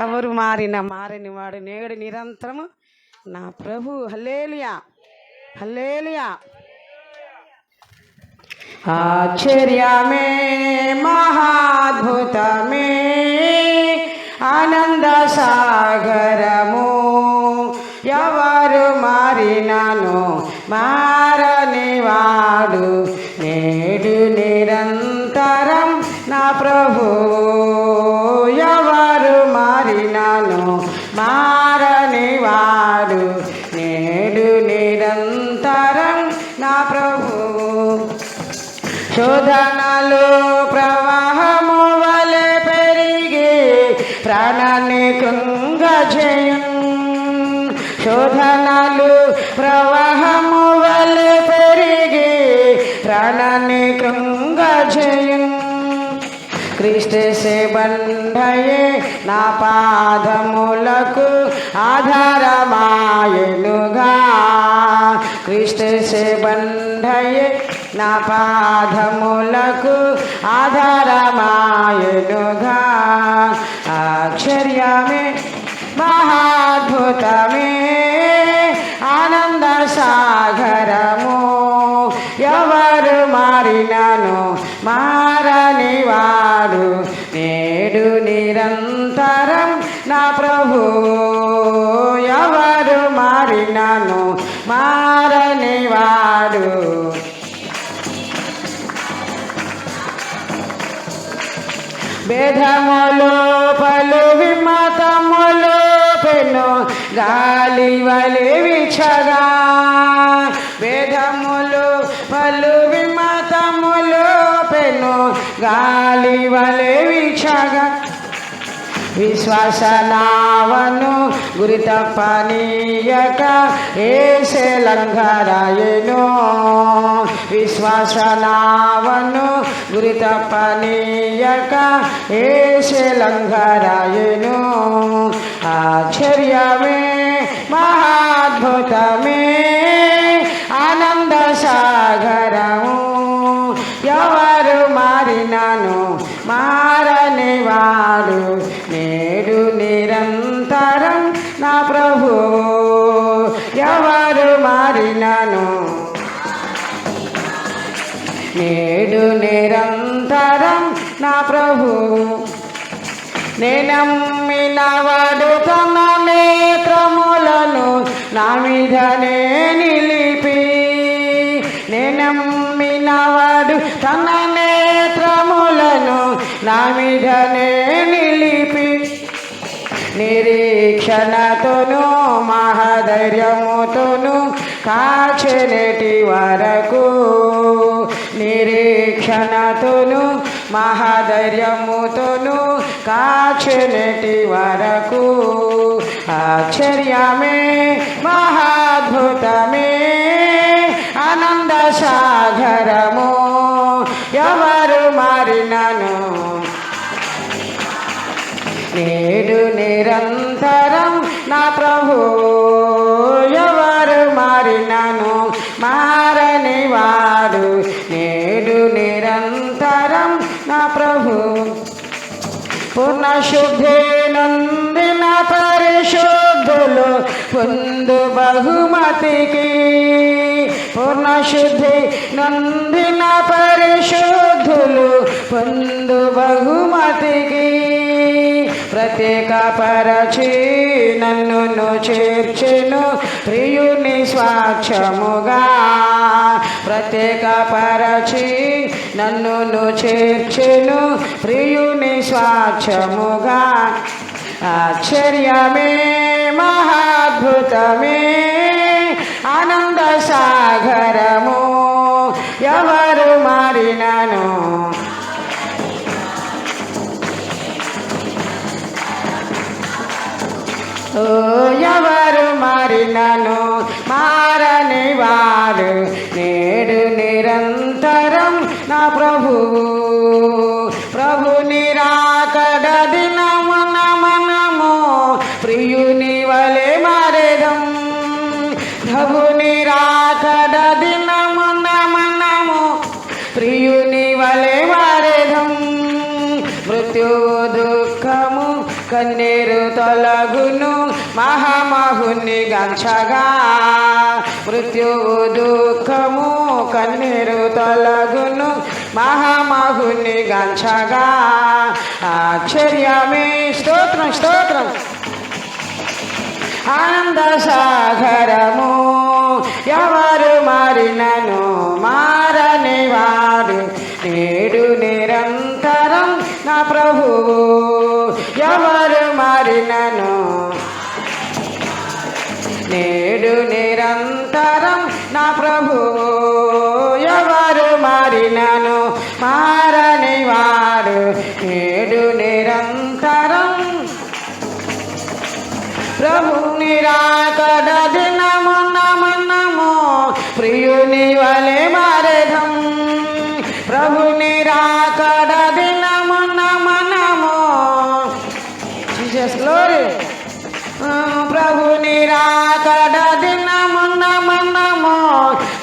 ఎవరు మారిన మారని వాడు నేడు నిరంతరము నా ప్రభు. హల్లేలుయా. హల్లేలుయా. ఆశ్చర్యమే మహాద్భుతమే ఆనంద సాగర్ శోధనలు ప్రవాహము వలె పెరిగి ప్రాణాన్ని కుంగజయం శోధనలు ప్రవాహము వలె పెరిగి ప్రాణాన్ని కుంగజయం క్రీస్తు బండయే నా పాదములకు ఆధారమాయనుగా. క్రీస్తు బండయే నా పాదములకు ఆధారమాయనుగా ఆశ్చర్యమే మహాద్భుతమే ఆనంద సాగరము ఎవరు మారినను మారని వాడు నేడు నిరంతరం నా ప్రభు. ఎవరు మారినను మారని వాడు భేదములు పలు విమతములు పెను గాలి వలి విచగా. భేదములు పలు విమతములు పెను గాలి వలి విచగా. విశ్వాసనావను గురి తప్పనీయక ఏసే లంఘరాయను. విశ్వాస గురి తప్పనీయక ఏసే లంఘరాయను. ఆశ్చర్యమే మహాద్భుతమే ఆనంద సాగరము ఎవరు మారినను మారని వాడు మారినను నేడు నిరంతరం నా ప్రభు నేనమ్మిన వాడు తన నేత్రములను నా మీదనే నిలిపి. నేనమ్మిన వాడు తన నేత్రములను నా మీదనే నిలిపి. నిరీక్షణతోను మహాధైర్యముతోనూ కాచెనేటి వరకు నిరీక్షణతోను మహాధైర్యముతోను కాచెనేటి వరకు ఆశ్చర్యమే మహాద్భుతమే ఆనంద సాగరము ఎవరు మారినను? నేడు నిరంతరం నా ప్రభు మారినను మారని వాడు నేడు నిరంతరం నా ప్రభు. పూర్ణ శుద్ధి నందిన పరిశుద్ధులు పొందు బహుమతికి. పునఃశుద్ధి శుద్ధి నందిన పరిశుద్ధులు పొందు బహుమతికి. ప్రత్యేక పరచి నన్ను చేర్చెను ప్రియుని స్వాక్షముగా. ప్రత్యేక పరచి నన్ను చేర్చెను ప్రియుని స్వాక్షముగా. ఆశ్చర్యమే మహాద్భుతమే ఆనంద సాగరము ఎవరు మారినను? ఎవరు మారినను మారని వారు నేడు నిరంతరం నా ప్రభు ప్రభు నిరాకడ దినమున మనము ప్రియుని వలె మారేదం. ప్రభు నిరాకడ దినమున మనము ప్రియుని వలె మారేదం. మృత్యు దుఃఖము కన్నీరు తొలగును మహామహుని గంచగా మృత్యువు దుఃఖము కన్నీరు తొలగును మహామహుని గంచగా ఆశ్చర్యమే స్తోత్రం స్తోత్రం. ఆనంద సాగరము ఎవరు మారినను మారని వాడు నేడు నిరంతరం నా ప్రభువు. నేడు నిరంతరం నా ప్రభు ఎవరు మారినను మారని వాడు. నేడు నిరంతరం ప్రభు నిరాకడదు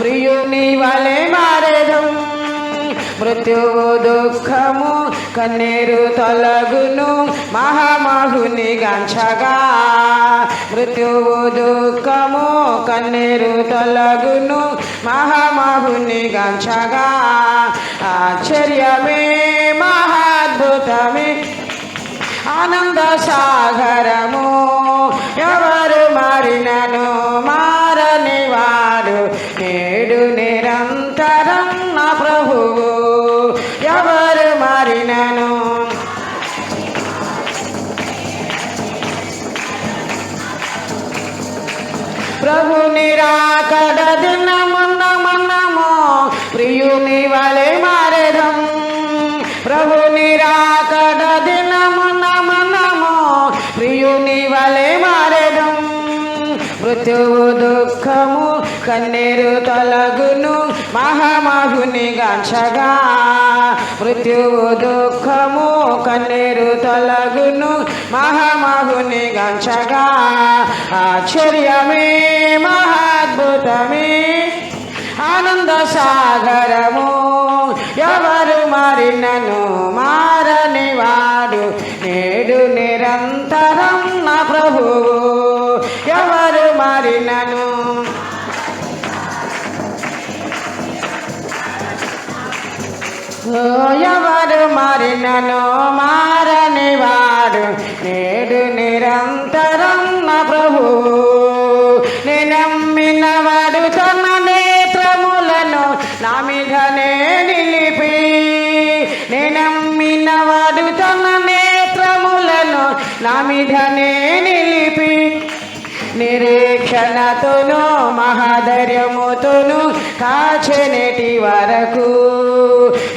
ప్రియుని వలె మారేదు. మృత్యువు దుఃఖము కన్నీరు తొలగును మహామహుని గంచగా. మృత్యువు దుఃఖము కన్నీరు తొలగును మహామహుని గంచగా. ఆశ్చర్యమే మహాద్భుతమే. ఆనంద సాగరము ఎవరు మారినను మృత్యువు దుఃఖము కన్నీరు తలగును మహామహుని గంచగా. మృత్యువు దుఃఖము కన్నీరు తలగును మహామహుని గంచగా. ఆశ్చర్యమే మహాద్భుతమే ఆనంద సాగరము ఎవరు మారినను మారని ఎవరు మారినను మారని వాడు. నేడు నిరంతరం నా ప్రభు. నేనమ్మిన వాడు తన నేత్రములను నా మీదనే నిలిపి. నేనమ్మిన వాడు తన నేత్రములను నా మీదనే నిలిపి. నిరీక్షణతోను మహాధైర్యముతోను కాచెనేటి వరకు.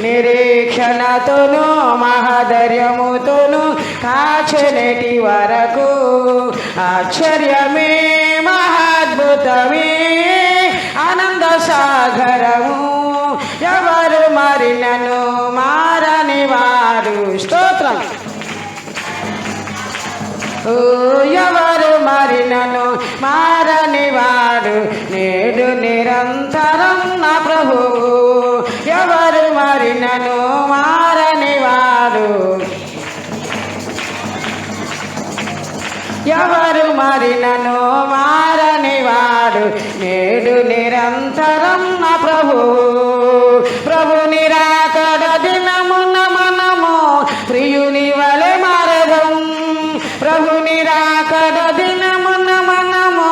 నిరీ నిరీక్షణతోను మహాధర్యముతోను కాచెనేటి వరకు ఆశ్చర్యమే మహాద్భుతమే ఆనంద సాగరము ఎవరు మారినను మారని వారు? స్తోత్రం. ఓ ఎవరు మరినను మారని వారు? నేడు నిరంతరం నా ప్రభు మారినను మారని వాడు నేడు నిరంతరం నా ప్రభు. ప్రభు నిరాకడ దినమున మనము ప్రియుని వలె మారదం. ప్రభు నిరాకడ దినమున మనము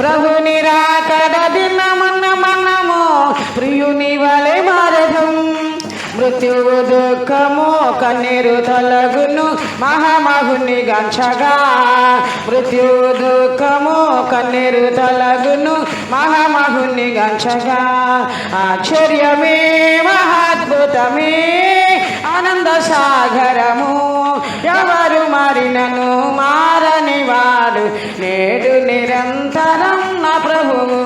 ప్రభు నిరాకడ దినమున మనము ప్రియుని వలె మారదం. మృత్యువు దుఃఖము కన్నీరు తలగును మహామహుని గంచగా. మృత్యువు దుఃఖము కన్నీరు తలగును మహామహుని గంచగా. ఆశ్చర్యమే మహాద్భుతమే ఆనంద సాగరము ఎవరు మారినను మారని వాడు నేడు నిరంతరం నా ప్రభువు.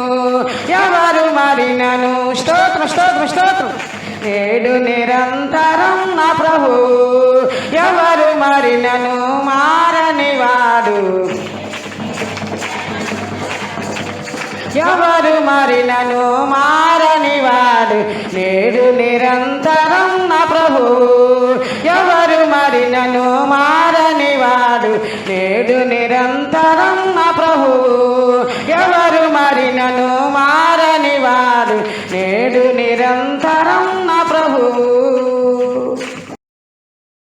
ఎవరు మారినను స్తోత్రం స్తోత్రం స్తోత్రం. నేడు నిరంతరం నా ప్రభు. ఎవరు మరినను మారని వాడు. ఎవరు మరినను మారని వాడు. నేడు నిరంతరం